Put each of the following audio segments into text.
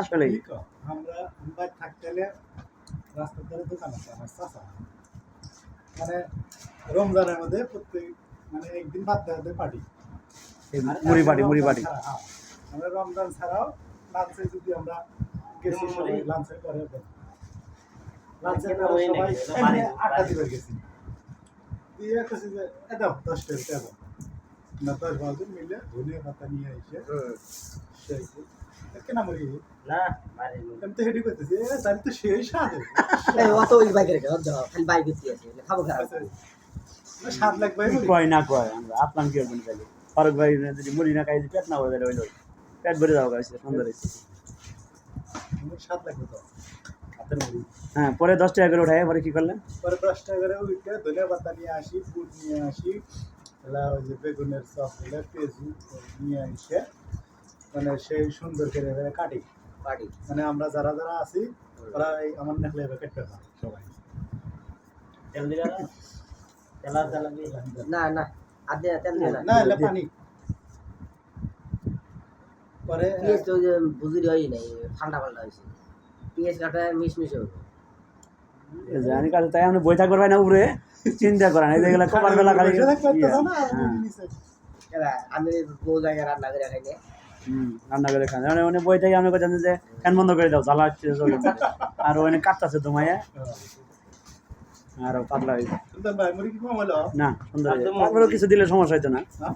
আসলে। ঠিক আমরা আমরা থাকতে গেলে রাস্তার ধারে দোকান আছে আমার চাচা। মানে রমজানের মধ্যে প্রত্যেক মানে একদিন বাদ দেওয়াতে পার্টি মুড়ি পার্টি মুড়ি পার্টি হ্যাঁ। আমরা রমজান ছাড়াও লাঞ্চে যদি আমরা গেছি সবাই। লাঞ্চের পরে লাঞ্চের পরে সবাই বাড়ি। দিবে গেছি। দিয়ে কাছে যে এ দাও দশ টাকা না দশ বারো জন মিলে ধনিয়া পাতা নিয়ে এসে কেনা মুড়ি না বাড়ি আমি তো হেডি করতেছি এ তাহলে তো সেই স্বাদ এই অত ওই বাইকে রেখে অত যাও খালি বাইক ঘুরতে আছে খাব খারাপ না, স্বাদ লাগবে মুড়ি। কয় না কয় আমরা আপলাম কি করবেন তাহলে ফারুক ভাই যদি মুড়ি না খাই পেট না ভরে তাহলে হইল পেট ভরে যাওয়া গাইছে সুন্দর হয়েছে মুড়ি স্বাদ লাগবে তো হাতের মুড়ি হ্যাঁ পরে দশ টাকা করে উঠায় পরে কি করলেন পরে দশ টাকা করে উঠে ধনিয়া পাতা নিয়ে আসি ফুট নিয়ে আসি ওই যে বেগুনের চপ পেঁয়াজু নিয়ে এসে মানে সেই সুন্দর করে কাটি। পার্টি মানে আমরা যারা যারা আছি ওরা এই আমার নেকলে এবার কেটে সবাই। না? না। না আর দে তেল দিয়ে না। না পানি। পরে পিএস তো বুঝুরি হয় নাই ঠান্ডা পাল্টা হয়েছে পিএস কাটা হবে তাই আপনি বই থাকবার না উপরে চিন্তা করেন এই কবার বেলা খালি হ্যাঁ, আমি বউ জায়গায় রান্না করে খাই হুম, রান্না করে খান মানে উনি বই থেকে আপনি কথা যে ফ্যান বন্ধ করে দাও জ্বালা আসছে আর ওখানে কাটতেছে তোমায় আর পাতলা না সুন্দর হয়েছে। তারপরেও কিছু দিলে সমস্যা হইতো না। হ্যাঁ?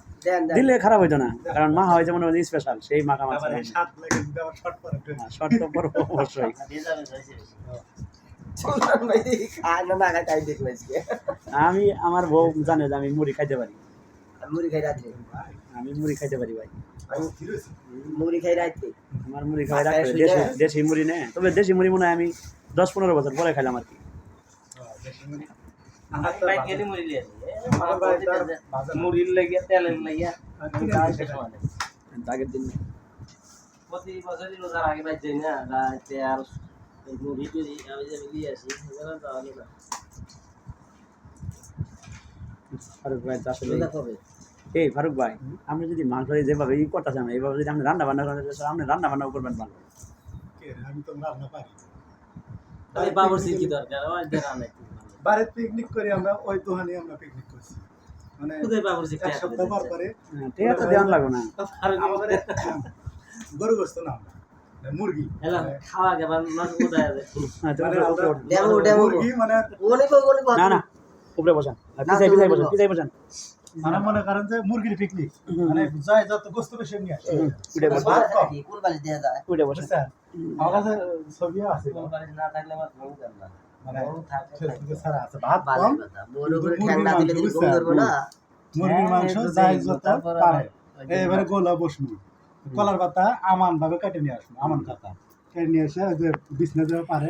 দিলে খারাপ হইতো না। কারণ মা হয়েছে মনে হয় স্পেশাল সেই মাখা মাছ শর্ট পরে তো অবশ্যই। আমি আমার বউ জানে যে আমি মুড়ি খাইতে পারি। মুড়ি খাই রাত্রে। আমি মুড়ি খাইতে পারি ভাই। মুড়ি খাই রাত্রে। আমার মুড়ি রাখতে শুয়ে দেশি দেশি মুড়ি নে। তবে দেশি মুড়ি মনে হয় আমি দশ পনেরো বছর পরে খাইলাম আর কি। মুড়ির লাগিয়া তেলের লাগিয়া আগের দিন প্রতি বছরই রোজার আগে বাইক যাই না রাতে আর মুড়ি টুড়ি আমি যে নিয়ে আসি এগুলো তো হলো ফারুক ভাই আসলে কবে? এই ফারুক ভাই আপনি যদি মাংস যেভাবে ই করতেছেন এইভাবে যদি আপনি রান্না বান্না করেন তাহলে আপনি রান্না বান্নাও করবেন ভালো। আমি তো রান্না পারি। বাবুর্চি কি দরকার? ওই দেরা নাই বাইরে পিকনিক করে আমরা ওই দোকানে আমরা পিকনিক করছি। মানে কোথায় বাবুর্চি এক সপ্তাহ পর পরে হ্যাঁ, ঠিক আছে দেওয়ান লাগবে না। আমাদের গরু গোস্ত না মানে মুরগি। খাওয়া গেবার হ্যাঁ, মানে ডেমো মুরগি মানে না না উপরে বসান। আর পিছাই পিছাই বসান পিছাই বসান। মানে মনে করেন যে মুরগির পিকনিক মানে যাই যত গোস্ত বেশি নিয়ে আসে। কোন বালি দেয়া যায়? বসান বুঝছেন? আমার কাছে ছবিও আছে। কোন বাড়ি না থাকলে আমার না মানে ছাড়া আছে। ভাত কম। ঠ্যাং না দিলে মুরগির হ্যাঁ, মাংস যত পারে। এবারে গোলা বসবো। কলার পাতা আমান ভাবে কেটে নিয়ে আসব আমান কাটা কেটে নিয়ে এসে যে বিছনা দেওয়া পারে